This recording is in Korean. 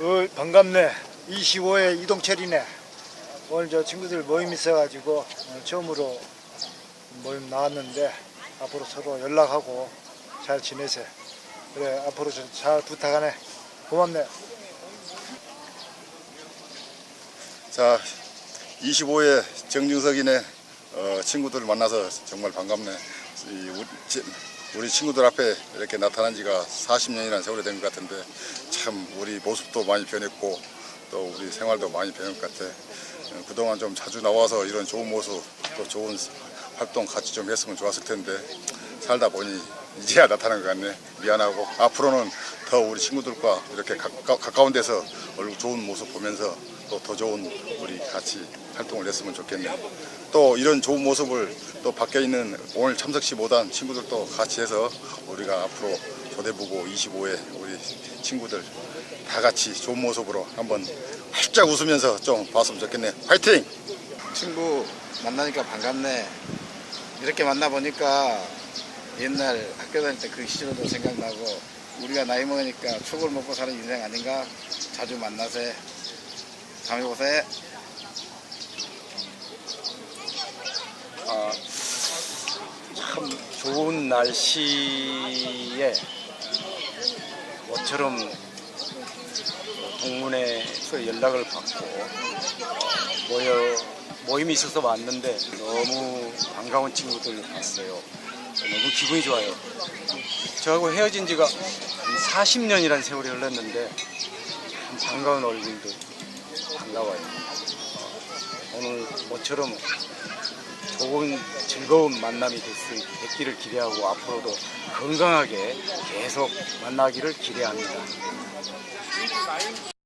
어, 반갑네. 25회 이동철이네. 오늘 저 친구들 모임 있어가지고 어, 처음으로 모임 나왔는데 앞으로 서로 연락하고 잘 지내세요. 그래 앞으로 좀잘 부탁하네. 고맙네. 자, 25회 정중석이네 어, 친구들 만나서 정말 반갑네. 이 우리, 친구들 앞에 이렇게 나타난 지가 40년이라는 세월이 된 것 같은데 참 우리 모습도 많이 변했고 또 우리 생활도 많이 변한 것 같아. 어, 그동안 좀 자주 나와서 이런 좋은 모습 또 좋은 활동 같이 좀 했으면 좋았을 텐데 살다 보니 이제야 나타난 것 같네. 미안하고 앞으로는 더 우리 친구들과 이렇게 가까, 가까운 데서 얼굴 좋은 모습 보면서 또 더 좋은 우리 같이 활동을 했으면 좋겠네. 또 이런 좋은 모습을 또 밖에 있는 오늘 참석시 못한 친구들도 같이 해서 우리가 앞으로 조대부고 25회 우리 친구들 다 같이 좋은 모습으로 한번 활짝 웃으면서 좀 봤으면 좋겠네. 화이팅! 친구 만나니까 반갑네. 이렇게 만나보니까 옛날 학교 다닐 때 그 시절도 생각나고 우리가 나이 먹으니까 축을 먹고 사는 인생 아닌가? 자주 만나세. 다음에 보세. 참 좋은 날씨에 모처럼 동문회에서 연락을 받고 모여 모임이 있어서 왔는데 너무 반가운 친구들 봤어요. 너무 기분이 좋아요. 저하고 헤어진 지가 한 40년이라는 세월이 흘렀는데 참 반가운 얼굴들 반가워요. 어, 오늘 모처럼 좋은 즐거운 만남이 됐, 됐기를 기대하고 앞으로도 건강하게 계속 만나기를 기대합니다.